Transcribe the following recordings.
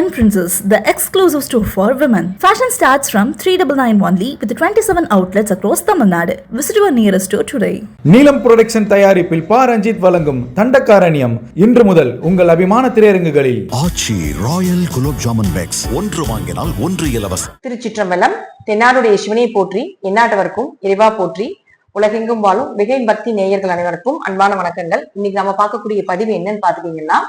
Yen Princess, the exclusive store for women. Fashion starts from 3991 only with 27 outlets across Tamil Nadu. Visit your nearest store today. Neelam production தயாரிப்பில் பா ரஞ்சித் வழங்கும் தண்டக்காரண்யம் இன்று முதல் உங்கள் அபிமான திரையரங்குகளில் Aachi royal gulab jamun packs ஒன்று வாங்கினால் ஒன்று இலவசம் திருச்சிற்றம்பலம் தென்னாடுடைய சிவனை போற்றி எந்நாட்டவர்க்கும் இறைவா போற்றி உலகெங்கும் வாழும் மிகை பக்தி நேயர்கள் அனைவருக்கும் அன்பான வணக்கங்கள் இன்னைக்கு நம்ம பார்க்கக்கூடிய பதிவு என்னன்னு பாத்துட்டீங்கன்னா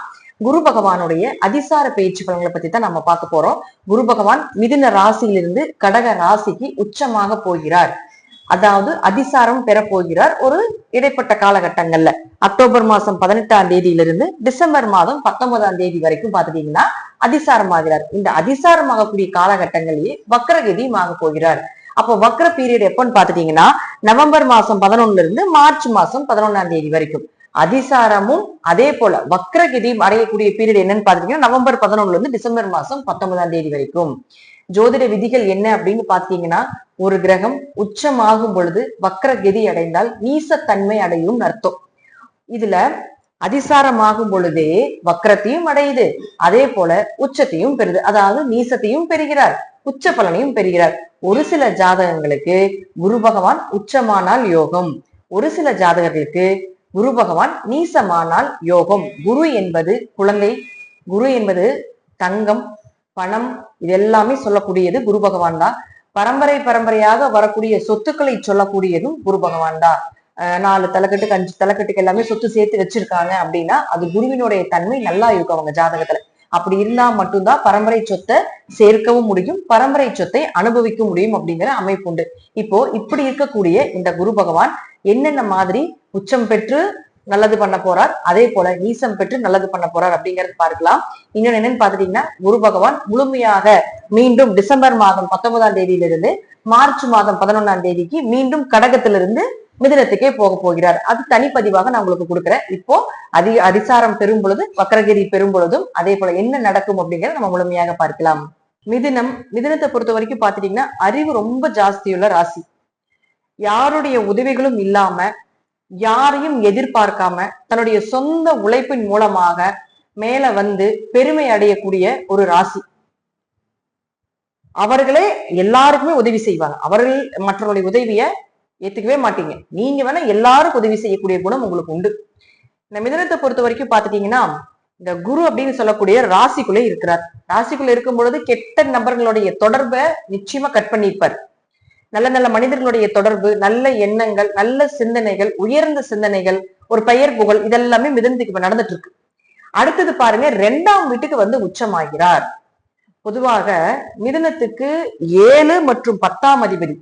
குரு பகவானுடைய அதிசார பயிற்சி பலன்களை பத்தி தான் நம்ம பார்க்க போறோம். குரு பகவான் மிதுன ராசியிலிருந்து கடக ராசிக்கு உச்சமாக போகிறார். அதாவது அதிசாரம் பெற போகிறார் ஒரு இடைப்பட்ட காலகட்டங்கள்ல. அக்டோபர் மாசம் பதினெட்டாம் தேதியிலிருந்து டிசம்பர் மாதம் பத்தொன்பதாம் தேதி வரைக்கும் பாத்துட்டீங்கன்னா அதிசாரம் ஆகிறார் இந்த அதிசாரமாகக்கூடிய காலகட்டங்களிலேயே வக்ரகதியும் ஆக போகிறார். அப்போ வக்ர பீரியட் எப்போன்னு பாத்துட்டீங்கன்னா நவம்பர் மாசம் பதினொன்னுல இருந்து மார்ச் மாசம் பதினொன்னாம் தேதி வரைக்கும். அதிசாரமும் அதே போல வக்ரகிதியும் அடையக்கூடிய பீரியட் என்னன்னு பாத்தீங்கன்னா நவம்பர் பதினொன்னுல இருந்து டிசம்பர் மாசம் பத்தொன்பதாம் தேதி வரைக்கும். ஜோதிட விதிகள் என்ன அப்படின்னு பாத்தீங்கன்னா ஒரு கிரகம் உச்சமாகும் பொழுது வக்ரகதி அடைந்தால் நீசத்தன்மை அடையும் அர்த்தம். இதுல அதிசாரமாகும் பொழுதே வக்ரத்தையும் அடையுது. அதே போல உச்சத்தையும் பெறுது. அதாவது நீசத்தையும் பெறுகிறார் உச்ச பலனையும் பெறுகிறார். ஒரு சில ஜாதகங்களுக்கு குரு பகவான் உச்சமானால் யோகம். ஒரு சில ஜாதகர்களுக்கு குரு பகவான் நீசமானால் யோகம். குரு என்பது குழந்தை. குரு என்பது தங்கம் பணம் இது எல்லாமே சொல்லக்கூடியது குரு பகவான் தான். பரம்பரை பரம்பரையாக வரக்கூடிய சொத்துக்களை சொல்லக்கூடியதும் குரு பகவான் தான். நாலு தலைக்கட்டுக்கு அஞ்சு தலைக்கட்டுக்கு எல்லாமே சொத்து சேர்த்து வச்சிருக்காங்க அப்படின்னா அது குருவினுடைய தன்மை நல்லா இருக்கும் அவங்க ஜாதகத்துல. அப்படி இருந்தா மட்டும்தான் பரம்பரை சொத்தை சேர்க்கவும் முடியும் பரம்பரை சொத்தை அனுபவிக்க முடியும் அப்படிங்கிற அமைப்பு உண்டு. இப்போ இப்படி இருக்கக்கூடிய இந்த குரு பகவான் என்னென்ன மாதிரி உச்சம் பெற்று நல்லது பண்ண போறார்? அதே போல நீசம் பெற்று நல்லது பண்ண போறார் அப்படிங்கறது பார்க்கலாம். இன்னொன்னு என்னன்னு பாத்துட்டீங்கன்னா குரு பகவான் முழுமையாக மீண்டும் டிசம்பர் மாதம் பத்தொன்பதாம் தேதியிலிருந்து மார்ச் மாதம் பதினொன்னாம் தேதிக்கு மீண்டும் கடகத்திலிருந்து மிதினத்துக்கே போக போகிறார். அது தனிப்பதிவாக நான் உங்களுக்கு கொடுக்குறேன். இப்போ அதி அதிசாரம் பெறும் பொழுது வக்கரகிரி பெறும் பொழுதும் அதே போல என்ன நடக்கும் அப்படிங்கறத நம்ம முழுமையாக பார்க்கலாம். மிதினம் மிதினத்தை பொறுத்த வரைக்கும் பாத்துட்டீங்கன்னா அறிவு ரொம்ப ஜாஸ்தியுள்ள ராசி. யாருடைய உதவிகளும் இல்லாம யாரையும் எதிர்பார்க்காம தன்னுடைய சொந்த உழைப்பின் மூலமாக மேல வந்து பெருமை அடையக்கூடிய ஒரு ராசி. அவர்களே எல்லாருக்குமே உதவி செய்வாங்க. அவர்கள் மற்றவருடைய உதவிய ஏத்துக்கவே மாட்டீங்க. நீங்க வேணா எல்லாருக்கும் உதவி செய்யக்கூடிய குணம் உங்களுக்கு உண்டு. இந்த மிதனத்தை பொறுத்த வரைக்கும் பாத்துட்டீங்கன்னா இந்த குரு அப்படின்னு சொல்லக்கூடிய ராசிக்குள்ளே இருக்கிறார். ராசிக்குள்ள இருக்கும் பொழுது கெட்ட நபர்களுடைய தொடர்பை நிச்சயமா கட் பண்ணியிருப்பார் நல்ல நல்ல மனிதர்களுடைய தொடர்பு நல்ல எண்ணங்கள் நல்ல சிந்தனைகள் உயர்ந்த சிந்தனைகள் ஒரு பெயர் புகழ் இதெல்லாமே மிதனத்துக்கு இப்ப நடந்துட்டு இருக்கு அடுத்தது பாருங்க ரெண்டாம் வீட்டுக்கு வந்து உச்சமாகிறார். பொதுவாக மிதனத்துக்கு ஏழு மற்றும் பத்தாம் அதிபதி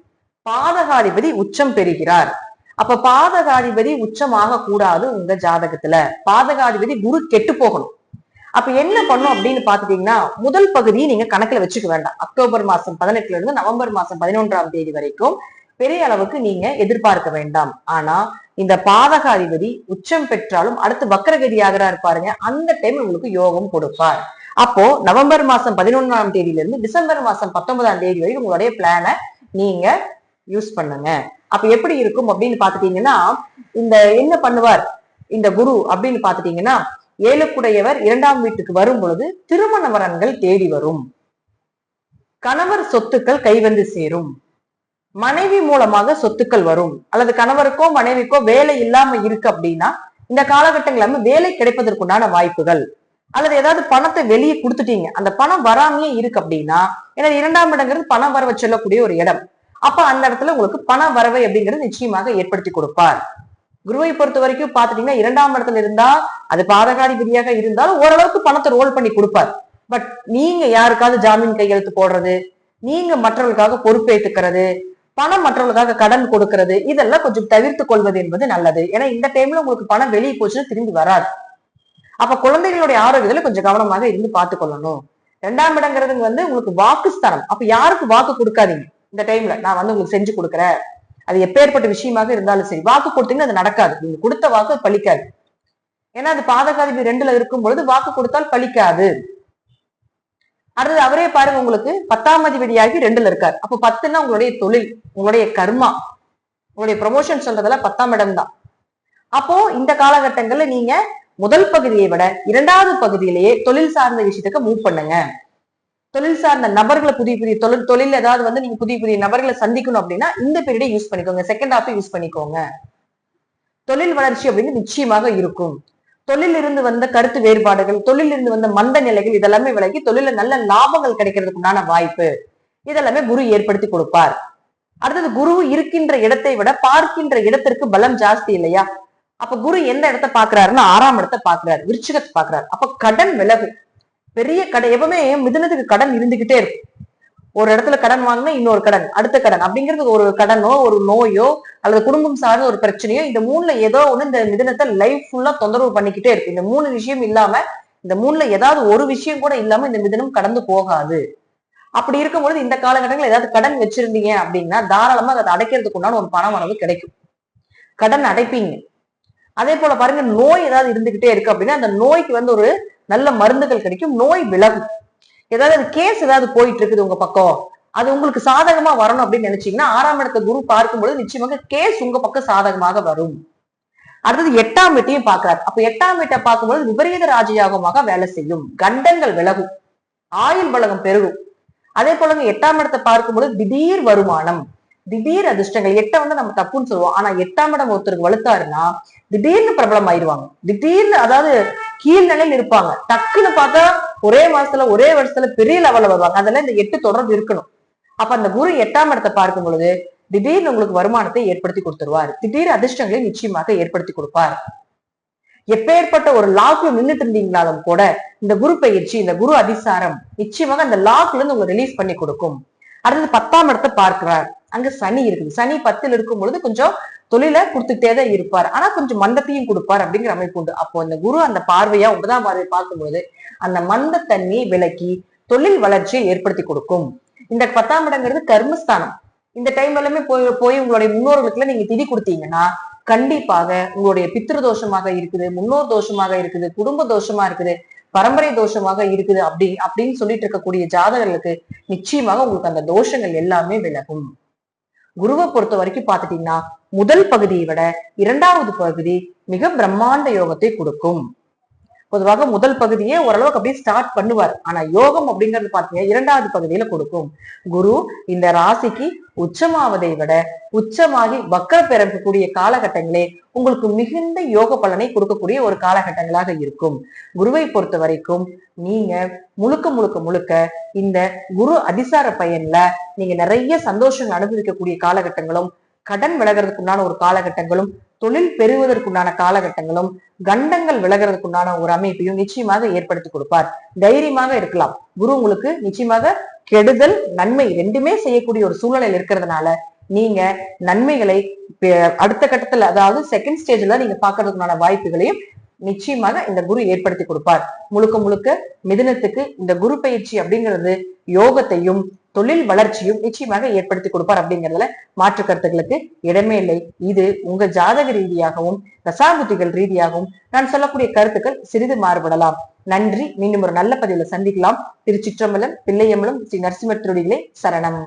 பாதகாதிபதி உச்சம் பெறுகிறார். அப்ப பாதகாதிபதி உச்சமாக கூடாது உங்க ஜாதகத்துல. பாதகாதிபதி குரு கெட்டு போகணும். அப்ப என்ன பண்ணும் அப்படின்னு பாத்துட்டீங்கன்னா முதல் பகுதியை நீங்க கணக்குல வச்சுக்க வேண்டாம். அக்டோபர் மாசம் பதினெட்டுல இருந்து நவம்பர் மாசம் பதினொன்றாம் தேதி வரைக்கும் பெரிய அளவுக்கு நீங்க எதிர்பார்க்க வேண்டாம். ஆனா இந்த பாதகாதிபதி உச்சம் பெற்றாலும் அடுத்து வக்கரகதி ஆகிறார் பாருங்க அந்த டைம் உங்களுக்கு யோகம் கொடுப்பார். அப்போ நவம்பர் மாசம் பதினொன்றாம் தேதியில இருந்து டிசம்பர் மாசம் பத்தொன்பதாம் தேதி வரைக்கும் உங்களுடைய பிளானை நீங்க யூஸ் பண்ணுங்க. அப்ப எப்படி இருக்கும் அப்படின்னு பாத்துட்டீங்கன்னா இந்த என்ன பண்ணுவார்? இந்த குரு அப்படின்னு பாத்துட்டீங்கன்னா ஏழுக்குடையவர் இரண்டாம் வீட்டுக்கு வரும் பொழுது திருமண வரன்கள் தேடி வரும். கணவர் சொத்துக்கள் கைவந்து சேரும். மனைவி மூலமாக சொத்துக்கள் வரும். அல்லது கணவருக்கோ மனைவிக்கோ வேலை இல்லாம இருக்கு அப்படின்னா இந்த காலகட்டங்கள் வேலை கிடைப்பதற்குண்டான வாய்ப்புகள். அல்லது ஏதாவது பணத்தை வெளியே கொடுத்துட்டீங்க. அந்த பணம் வராமையே இருக்கு அப்படின்னா ஏன்னா இரண்டாம் இடங்கிறது பணம் வரவை சொல்லக்கூடிய ஒரு இடம். அப்ப அந்த இடத்துல உங்களுக்கு பண வரவை அப்படிங்கிறது நிச்சயமாக ஏற்படுத்தி கொடுப்பார். குருவை பொறுத்த வரைக்கும் பாத்துட்டீங்கன்னா இரண்டாம் இடத்துல இருந்தா அது பாதகாதிபதியாக இருந்தாலும் ஓரளவுக்கு பணத்தை ரோல் பண்ணி கொடுப்பார். பட் நீங்க யாருக்காவது ஜாமீன் கையெழுத்து போடுறது நீங்க மற்றவர்களுக்காக பொறுப்பேற்றுக்கிறது பணம் மற்றவர்களுக்காக கடன் கொடுக்கறது இதெல்லாம் கொஞ்சம் தவிர்த்து கொள்வது என்பது நல்லது. ஏன்னா இந்த டைம்ல உங்களுக்கு பணம் வெளியே போச்சுன்னு திரும்பி வராது. அப்ப குழந்தைகளுடைய ஆரோக்கியத்துல கொஞ்சம் கவனமாக இருந்து பார்த்து கொள்ளணும். ரெண்டாம் இடங்கிறது வந்து உங்களுக்கு வாக்குஸ்தானம். அப்ப யாருக்கு வாக்கு கொடுக்காதீங்க? இந்த டைம்ல நான் வந்து உங்களுக்கு செஞ்சு கொடுக்குறேன். அது எப்பேற்பட்ட விஷயமாக இருந்தாலும் சரி வாக்கு கொடுத்தீங்கன்னா அது நடக்காது. நீங்க கொடுத்த வாக்கு பலிக்காது ஏன்னா அது பாதகாதிபதி ரெண்டுல இருக்கும் பொழுது வாக்கு கொடுத்தால் பலிக்காது அடுத்தது அவரே பாருங்க உங்களுக்கு பத்தாம் அதிபதியாகி ரெண்டுல இருக்காரு. அப்ப பத்துன்னா உங்களுடைய தொழில் உங்களுடைய கர்மா உங்களுடைய ப்ரொமோஷன் சொல்றதெல்லாம் பத்தாம் இடம் தான். அப்போ இந்த காலகட்டங்கள்ல நீங்க முதல் பகுதியை விட இரண்டாவது பகுதியிலேயே தொழில் சார்ந்த விஷயத்துக்கு மூவ் பண்ணுங்க. தொழில் சார்ந்த நபர்களை புதிய புதிய தொழில் தொழில் ஏதாவது வந்து நீங்க புதிய புதிய நபர்களை சந்திக்கணும் அப்படின்னா இந்த பீரியடை யூஸ் பண்ணிக்கோங்க. செகண்ட் ஹாஃப் யூஸ் பண்ணிக்கோங்க. தொழில் வளர்ச்சி அப்படின்னு நிச்சயமாக இருக்கும். தொழில் இருந்து வந்த கருத்து வேறுபாடுகள் தொழில் இருந்து வந்த மந்த நிலைகள் இதெல்லாமே விலகி தொழில நல்ல லாபங்கள் கிடைக்கிறதுக்கு உண்டான வாய்ப்பு. இதெல்லாமே குரு ஏற்படுத்தி கொடுப்பார். அடுத்தது குரு இருக்கின்ற இடத்தை விட பார்க்கின்ற இடத்திற்கு பலம் ஜாஸ்தி இல்லையா? அப்ப குரு எந்த இடத்தை பாக்குறாருன்னா ஆறாம் இடத்தை பாக்குறாரு விருச்சிகத்தை பாக்குறாரு அப்ப கடன் விலகு பெரிய கடன் எப்பவுமே மிதுனத்துக்கு கடன் இருந்துகிட்டே இருக்கும். ஒரு இடத்துல கடன் வாங்கினா இன்னொரு கடன் அடுத்த கடன் அப்படிங்கிறது ஒரு கடனோ ஒரு நோயோ அல்லது குடும்பம் சார்ந்த ஒரு பிரச்சனையோ இந்த மூணுல ஏதோ ஒண்ணு இந்த மிதனத்தை லைஃப் ஃபுல்லா தொந்தரவு பண்ணிக்கிட்டே இருக்கு இந்த மூணு விஷயம் இல்லாம இந்த மூணுல ஏதாவது ஒரு விஷயம் கூட இல்லாம இந்த மிதனம் கடந்து போகாது. அப்படி இருக்கும்பொழுது இந்த காலகட்டங்களில் ஏதாவது கடன் வச்சிருந்தீங்க அப்படின்னா தாராளமா அதை அடைக்கிறதுக்கு உண்டான ஒரு பணம் வரவு கிடைக்கும். கடன் அடைப்பீங்க. அதே போல பாருங்க நோய் ஏதாவது இருந்துகிட்டே இருக்கு அப்படின்னா அந்த நோய்க்கு வந்து ஒரு நல்ல மருந்துகள் கிடைக்கும் நோய் விலகும். ஏதாவது கேஸ் ஏதாவது போயிட்டு இருக்குது உங்க பக்கம். அது உங்களுக்கு சாதகமா வரணும் அப்படின்னு நினைச்சீங்கன்னா ஆறாம் இடத்த குரு பார்க்கும்பொழுது நிச்சயமாக கேஸ் உங்க பக்கம் சாதகமாக வரும். அடுத்தது எட்டாம் வீட்டையும் பார்க்கிறார். அப்ப எட்டாம் வீட்டை பார்க்கும்போது விபரீத ராஜயோகமாக வேலை செய்யும். கண்டங்கள் விலகும். ஆயுள் பலகம் பெருகும். அதே போலங்க எட்டாம் இடத்தை பார்க்கும்பொழுது திடீர் வருமானம். திடீர் அதிர்ஷ்டங்கள். எட்டை வந்து நம்ம தப்புன்னு சொல்லுவோம். ஆனா எட்டாம் இடம் ஒருத்தருக்கு வலுத்தாருன்னா திடீர்னு பிரபலம் ஆயிடுவாங்க திடீர்னு அதாவது கீழ்நிலையில் இருப்பாங்க. டக்குன்னு பார்த்தா ஒரே மாசத்துல ஒரே வருஷத்துல பெரிய லெவல்ல வருவாங்க. அதெல்லாம் இந்த எட்டு தொடர்பு இருக்கணும். அப்ப அந்த குரு எட்டாம் இடத்தை பார்க்கும் பொழுது திடீர்னு உங்களுக்கு வருமானத்தை ஏற்படுத்தி கொடுத்துருவார். திடீர் அதிர்ஷ்டங்களை நிச்சயமாக ஏற்படுத்தி கொடுப்பார். எப்பேற்பட்ட ஒரு லாக்ல நின்றுட்டு இருந்தீங்களாலும் கூட இந்த குரு பயிற்சி இந்த குரு அதிசாரம் நிச்சயமாக அந்த லாக்ல இருந்து உங்களை ரிலீஸ் பண்ணி கொடுக்கும். அடுத்தது பத்தாம் இடத்தை பார்க்கிறார். அங்க சனி இருக்குது. சனி பத்தில் இருக்கும் பொழுது கொஞ்சம் தொழிலை கொடுத்துட்டே தான் இருப்பார். ஆனா கொஞ்சம் மந்தத்தையும் கொடுப்பார் அப்படிங்கிற அமைப்பு உண்டு. அப்போ அந்த குரு அந்த பார்வையா ஒன்பதாம் பார்வை பார்க்கும்பொழுது அந்த மந்த தண்ணி விலக்கி தொழில் வளர்ச்சியை ஏற்படுத்தி கொடுக்கும். இந்த பத்தாம் இடங்கிறது கர்மஸ்தானம். இந்த டைம் எல்லாமே போய் போய் உங்களுடைய முன்னோர்களுக்கு நீங்க திதி கொடுத்தீங்கன்னா கண்டிப்பாக உங்களுடைய பித்திரு தோஷமாக இருக்குது முன்னோர் தோஷமாக இருக்குது குடும்ப தோஷமா இருக்குது பரம்பரை தோஷமாக இருக்குது அப்படி அப்படின்னு சொல்லிட்டு இருக்கக்கூடிய ஜாதகர்களுக்கு நிச்சயமாக உங்களுக்கு அந்த தோஷங்கள் எல்லாமே விலகும். குருவை பொறுத்த வரைக்கும் பாத்துட்டீங்கன்னா முதல் பகுதியை விட இரண்டாவது பகுதி மிக பிரம்மாண்ட யோகத்தை கொடுக்கும். பொதுவாக முதல் பகுதியே ஓரளவுக்கு அப்படியே ஸ்டார்ட் பண்ணுவார். ஆனா யோகம் அப்படிங்கிறது பார்த்தீங்கன்னா இரண்டாவது பகுதியில கொடுக்கும். குரு இந்த ராசிக்கு உச்சமாவதை விட உச்சமாகி வக்கர பிறக்கக்கூடிய காலகட்டங்களே உங்களுக்கு மிகுந்த யோக பலனை கொடுக்கக்கூடிய ஒரு காலகட்டங்களாக இருக்கும். குருவை பொறுத்த வரைக்கும் நீங்க முழுக்க முழுக்க முழுக்க இந்த குரு அதிசார பயன்ல நீங்க நிறைய சந்தோஷங்கள் அனுபவிக்கக்கூடிய காலகட்டங்களும் கடன் விலகிறதுக்குண்டான ஒரு காலகட்டங்களும் தொழில் பெறுவதற்குண்டான காலகட்டங்களும் கண்டங்கள் விலகிறதுக்குண்டான ஒரு அமைப்பையும் நிச்சயமாக ஏற்படுத்தி கொடுப்பார். தைரியமாக இருக்கலாம். குரு உங்களுக்கு நிச்சயமாக கெடுதல் நன்மை ரெண்டுமே செய்யக்கூடிய ஒரு சூழ்நிலையில் இருக்கிறதுனால நீங்க நன்மைகளை அடுத்த கட்டத்துல அதாவது செகண்ட் ஸ்டேஜ்ல நீங்க பாக்குறதுக்குண்டான வாய்ப்புகளையும் நிச்சயமாக இந்த குரு ஏற்படுத்தி கொடுப்பார். முழுக்க முழுக்க மிதுனத்துக்கு இந்த குரு பயிற்சி அப்படிங்கிறது யோகத்தையும் தொழில் வளர்ச்சியும் நிச்சயமாக ஏற்படுத்தி கொடுப்பார் அப்படிங்கிறதுல மாற்று கருத்துக்களுக்கு இடமே இல்லை. இது உங்க ஜாதக ரீதியாகவும் தசாபுத்திகள் ரீதியாகவும் நான் சொல்லக்கூடிய கருத்துக்கள் சிறிது மாறுபடலாம். நன்றி. மீண்டும் ஒரு நல்ல பதிவுல சந்திக்கலாம். திருச்சிற்றம்பலம் பிள்ளையம்பலம் ஸ்ரீ நரசிம்ம திருடிகளே சரணம்.